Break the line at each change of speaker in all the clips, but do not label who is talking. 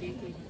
ค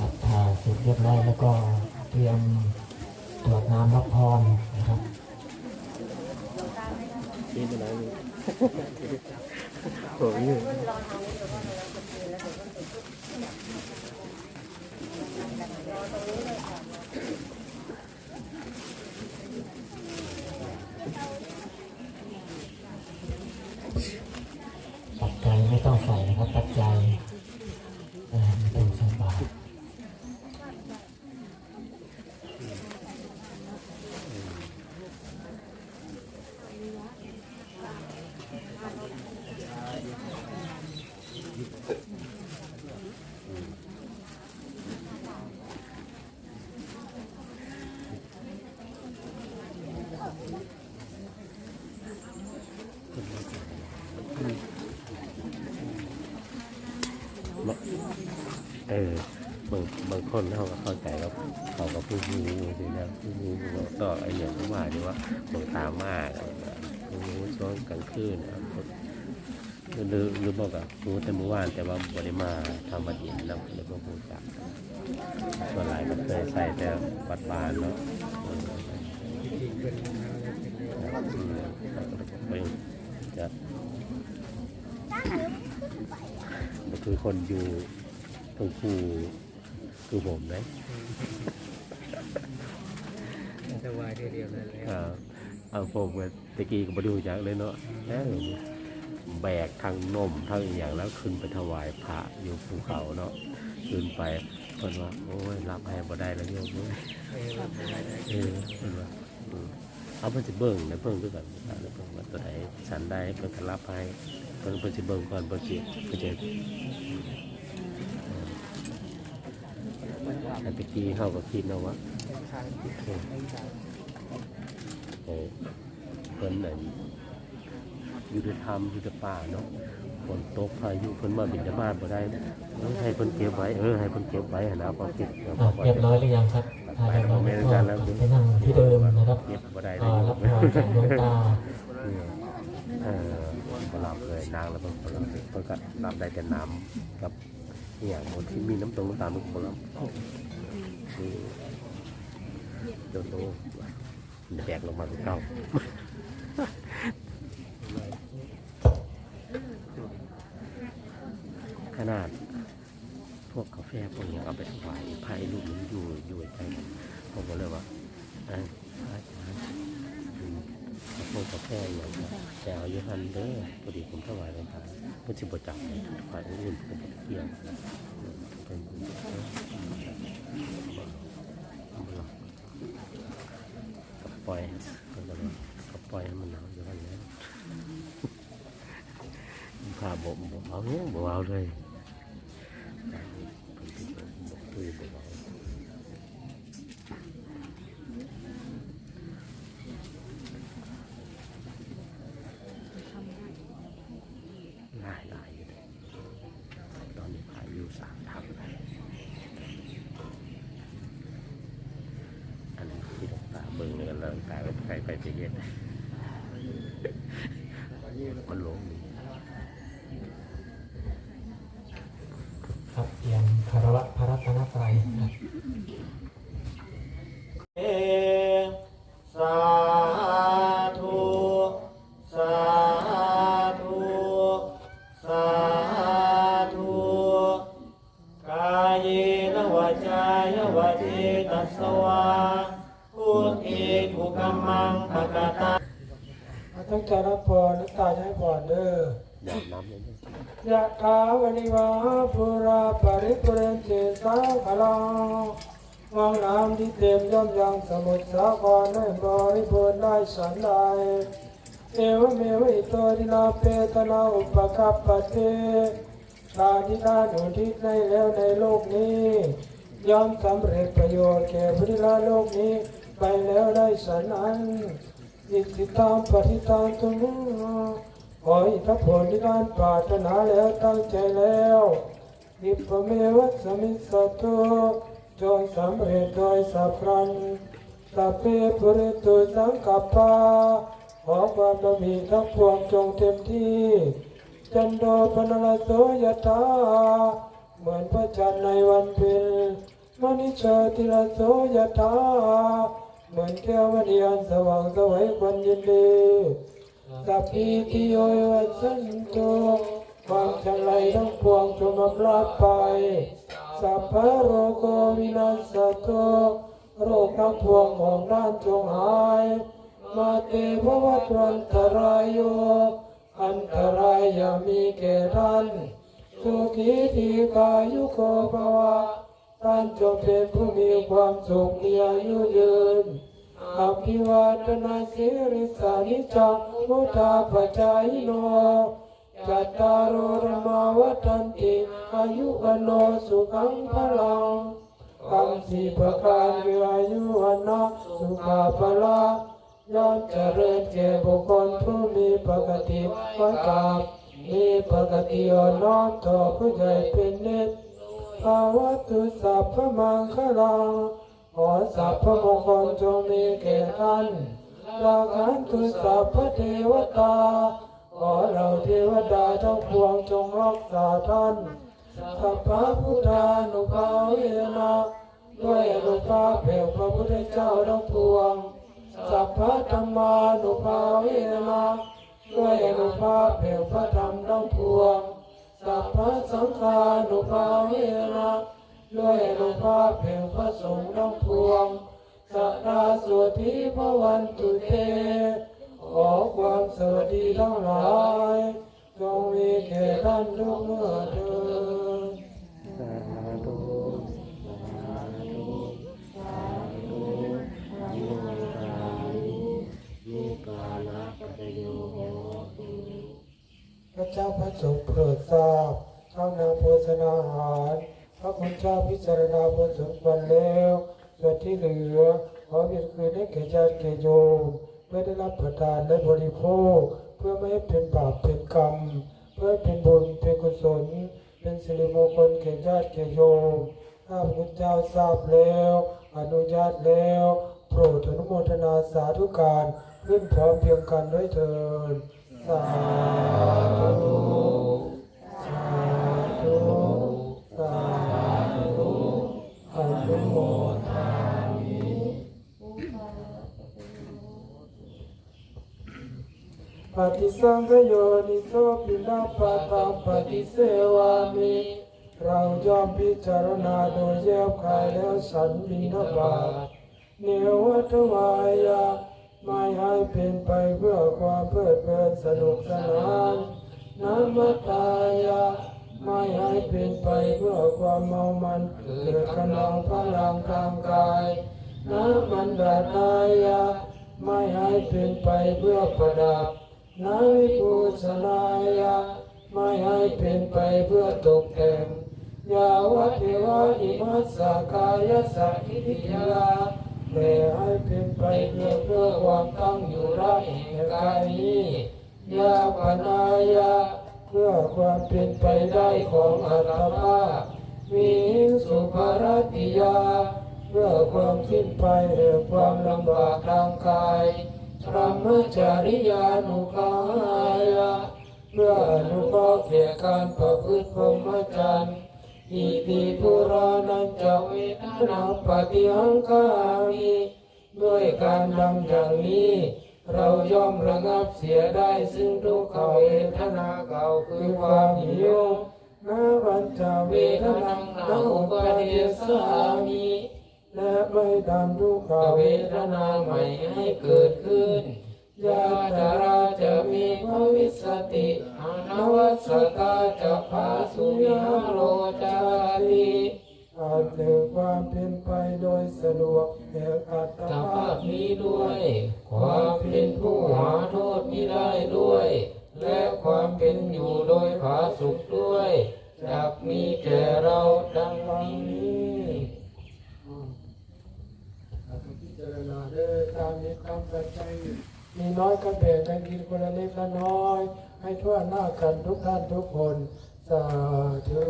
รับถ่ายเสร็จเรียบร้อยแล้วก็เตรียมตรวจน้ำรับพรนะครับ
กินอะไรนี่ โอ้ย
ปัจจัยไม่ต้องใส่นะครับปัจจัยเอ่อเป็นสบาท
เออบางบางคนเขาก็เข้าใจว่าเขากับผู้รู้สินะผู้รู้ก็ไอ้อย่างที่ว่าที่ว่าบางตามมากผู้รู้ช่วงกลางคืนนะหรือหรือบอกกับรู้แต่เมื่อวานแต่ว่าบริมาทำบัดเย็นแล้วเลยก็พูดจักส่วนหลายก็เคยใส่แต่วัดบานเนาะจะก็คือคนอยู่ ตรงคูคือผมนะ
สบายทีเดียวเลยแล้ว
อ่าเอาผมไปตะกี้ก็มาดูจากเลยเนาะเอ้าแบกทางนมทางอหย่างแล้วขึ้นไปถวายพระอยู่ภูเขาเนาะขึ้นไปเพิ่นว่าโอ้ยรับให้บ่ได้แล้วโยมเว้ย
เออรับไม่ได้เลย
เออเพิ่นว่าอืมเอาเพิ่นสิเบิ่งนะเบิ่งด้วยกันอ่าแล้วเพิ่นว่าตัวไหนฉันได้เพิ่นก็รับให้เพิ่นเพิ่นสิเบิ่งก่อนเพิ่นสิเพิ่นจะเออ แต่ตะกี้เฮาก็คิดเนาะว่า
ทางที่
เออเออเพิ่นน่ะอยู่ในถ้ำอยู่ในป่าเนาะฝนตกพายุเพิ่นมาบินบาตบ่ได้เออให้เพิ่นเก็บไว้เออให้เพิ่นเก็บไว้หั่นนะพอเก็บเอา
อะ
พอ
เรียบ
เก็บ
ร้อยหรือยังครับถ่ายเรียบร้อยแล้วก็ไปนั่งที่เดิมนะครับ
เก็บบ่ได้
อ่า
เลย
รับพรจากหลวงตา
เออบ่รับเลยนางแล้วเพิ่นบ่รับเพิ่นก็รับได้แต่น้ำกับ อย่างหมดที่มีน้ำตรงน้ำตาลมันก็บ่รับนี่โดนโตแบกลงมาคือเก่าขนาด พวกเอาไปถวายพระไอ้ลูกมันอยู่อยู่ใกล้กันผมก็เลยว่าอะพระอาจารย์อืมขอโทษขอ แค่อย่างเดียวแต่เอาอยู่หันเด้อพอดีผมถวายหลวงตามันสิบจับเลยถวายอื่นผมบ่เกี่ยวเป็นเอาไปลองก็ปล่อยก็เลยก็ปล่อยมันเอาวอยู่หันแล้วพาบ่บ่เอาเนี่ยบ่เอาเลยคุยบ่เอยๆง่ายหลายอยู่เลยตอนนี้พายุสามทับเลยอันนี้ที่หลวงตา เบิ่งเงินแล้วหลวงตาก็ไปไปไปเย็นมันหลงนี่
ตั้งใจรับพรน้ำตาใช้พรเด้อ
หยาดน้ำเลยเนี่ย
ยะถาวริวาปุราปริปุเรนเจสาคลังวังน้ำที่เต็มย่อมยังสมุทรสาครได้บริบูรณ์ได้สันใดเอวเมวิโตตินาเปตนาอุปกัปปะเตชาตินาหนุทิศในแล้วในโลกนี้ย่อมสำเร็จประโยชน์แก่พุทธละโลกนี้ ไปแล้วได้สันนั้น อิสิตามปฏิตามตุมุขออิทธผลที่การปรารถนาแล้วตั้งใจแล้วอิปเมวัสมิสสตุจงสำเร็จโดยสัพพันสัพเพปุริตุสังกัปปาขอความบารมีทั้งปวงจงเต็มที่จันโดปนลโสยตาเหมือนพระจันทร์ในวันเพ็ญมณิชาติลโสยตา เหมือนแก้วมณีอันสว่างสวัยควันยินดีสัพพิติโยวัสสันโตความจันไรทั้งปวงจงอำลาไป สัพพโรโกวินาศโตโรคทั้งปวงของด้านจงหาย มาเตภวัตวันตรายโย อันตรายอย่ามีแก่ท่านสุขีทีกายุโกภวะ ท่านจงเป็นผู้มีความสุขมีอายุยืนอภิวาทนาสิริสานิจังมุทาปจายโนจัตตารโรมาวัฏันติอายุวันโนสุขังพลังคำสีประการคืออายุวันนะสุขาพละย่อมเจริญแก่บุคคลผู้มีปกติไว้กับมีปกติอ่อนน้อมต่อผู้ใหญ่เป็นนิด ภาวัตุสัพพมังคลังขอสัพพมงคลจงมีแก่ท่านลาคันตุสัพพเทวตา ขอเราเทวดาทั้งปวงจงรักษาท่านสัพพะพุทธานุภาเวนะด้วยอนุภาพแห่งพระพุทธเจ้าทั้งปวง สัพพธรรมานุภาเวนะด้วยอนุภาพแห่งพระธรรม พะสังฆานุภาเวนะด้วยอนุภาพแห่งพระสงฆ์ทั้งปวงสัทธาสวดทิพวันตุเต ขอความสวัสดีทั้งหลายจงมีแก่ท่านทุกเมื่อเถิด
สาธุสาธุสาธุโมตานินิกาลปะโยโหตุ
พระเจ้าพระสงฆ์โปรดทราบ ข้าวนาโภชนาหารพระคุณเจ้าพิจารณาบนสมควรแล้วส่วนที่เหลือขอเบียดคืนให้แก่ญาติแก่โยมเพื่อได้รับประทานและบริโภค เพื่อไม่ให้เป็นบาปเป็นกรรม เพื่อให้เป็นบุญเป็นกุศล เป็นสิริมงคลแก่ญาติแก่โยมข้าพระคุณเจ้าทราบแล้ว อนุญาตแล้ว โปรดอนุโมทนาสาธุการขึ้นพร้อมเพียงกันด้วยเถิดสาธุ ฏิสังขโยนิโสปินาปะตังปฏิเสวามิเราย่อมพิจารณาโดยแยบคายแล้วสันบินบาเนวัตวายาไม่ให้เป็นไปเพื่อความเพลิดเพลินสนุกสนานน้ำมัตายาไม่ให้เป็นไปเพื่อความเมามันเกิดกำลังพลังทางกายน้ำมันดาตายาไม่ให้เป็นไปเพื่อประดับ น้ำวิปุสนายาไม่ให้เป็นไปเพื่อตกแต่งยาวะเทวะอิมัสสกายสักขิยาแต่ให้เป็นไปเพื่อเพื่อความตั้งอยู่ได้แห่งกายนี้ยาปนายาเพื่อความเป็นไปได้ของอัตภาพมีสุภารติยาเพื่อความสิ้นไปแห่งความลำบากทางกาย พรหมจริยานุกายาเพื่ออนุเคราะห์แก่การประพฤติพรหมจรรย์อิติปุรานันจะเวทนาปฏิหังคามิด้วยการดำอย่างนี้ เราย่อมระงับเสียได้ซึ่งทุกขเวทนาเก่าคือความหิวนาบัญจเวทนังนาอุปเดสามิ และไม่ทำทุกขเวทนาใหม่ให้เกิดขึ้นยาตาราจะมีภวิสติอนวัสตาจะพาสุวิหาโรจาติอาจถึงความเป็นไปโดยสะดวกแก่อัตภาพนี้ด้วย ความเพีย ทั่วหน้ากันทุกท่านทุกคน สาธุ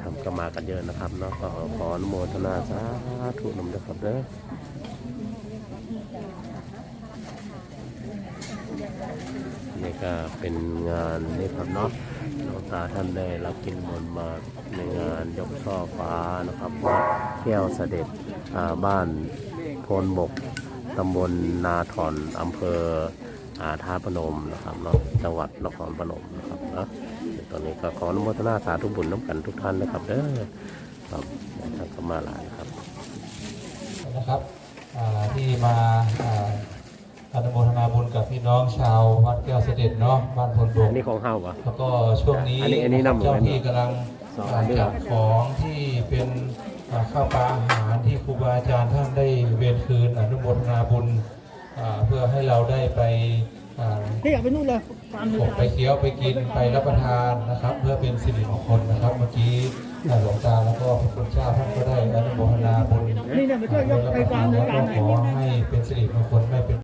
ทำก็มากันเยอะนะครับเนาะก็ขออนุโมทนาสาธุนำด้วยครับเด้อนี่ก็เป็นงานนี่ครับเนาะ งตาท่านได้รับกินมนต์มาในงานยกช่อฟ้านะครับวัดแก้วเสด็จบ้านโพนบกตำบลนาถอนอำเภออาท่าพนมนะครับเนาะจังหวัดนครพนมนะครับนะตอนนี้ก็ขออนุโมทนาสาธุบุญน้ำกันทุกท่านนะครับเด้อครับท่านก็มาหลายครับ
นะครับที่มา อ่าอนุโมทนาบุญกับพี่น้องชาววัดแก้วเสด็จเนาะบ้านพลบ
อั
ก
นนี้ของเฮาปะ
แล้วก็ช่วงนี้
อันนี้อันนี้นำ
เจ้าที่กำลัง
สองอันด้วย
จัดของที่เป็นอ่าข้าวปลาอาหารที่ครูบาอาจารย์ท่านได้เวียนคืนอนุโมทนาบุญอ่าเพื่อให้เราได้ไปอ่า
นี่อยากไปนู่นเลยฟาร์มเลย
ผมไปเคี้ยวไปกินไปรับประทานนะครับ เพื่อเป็นสิริมงคลนะครับ เมื่อกี้หลวงตาแล้วก็พระคุณเจ้าท่านก็ได้อนุโมทนาบุญ
นี่เนี่ยมาช่วยยกไปฟาร์มเลย
แล้ว
ฟา
ก็
ร์มไหน
ขอให้เป็นสิริมงคลไม่เป็น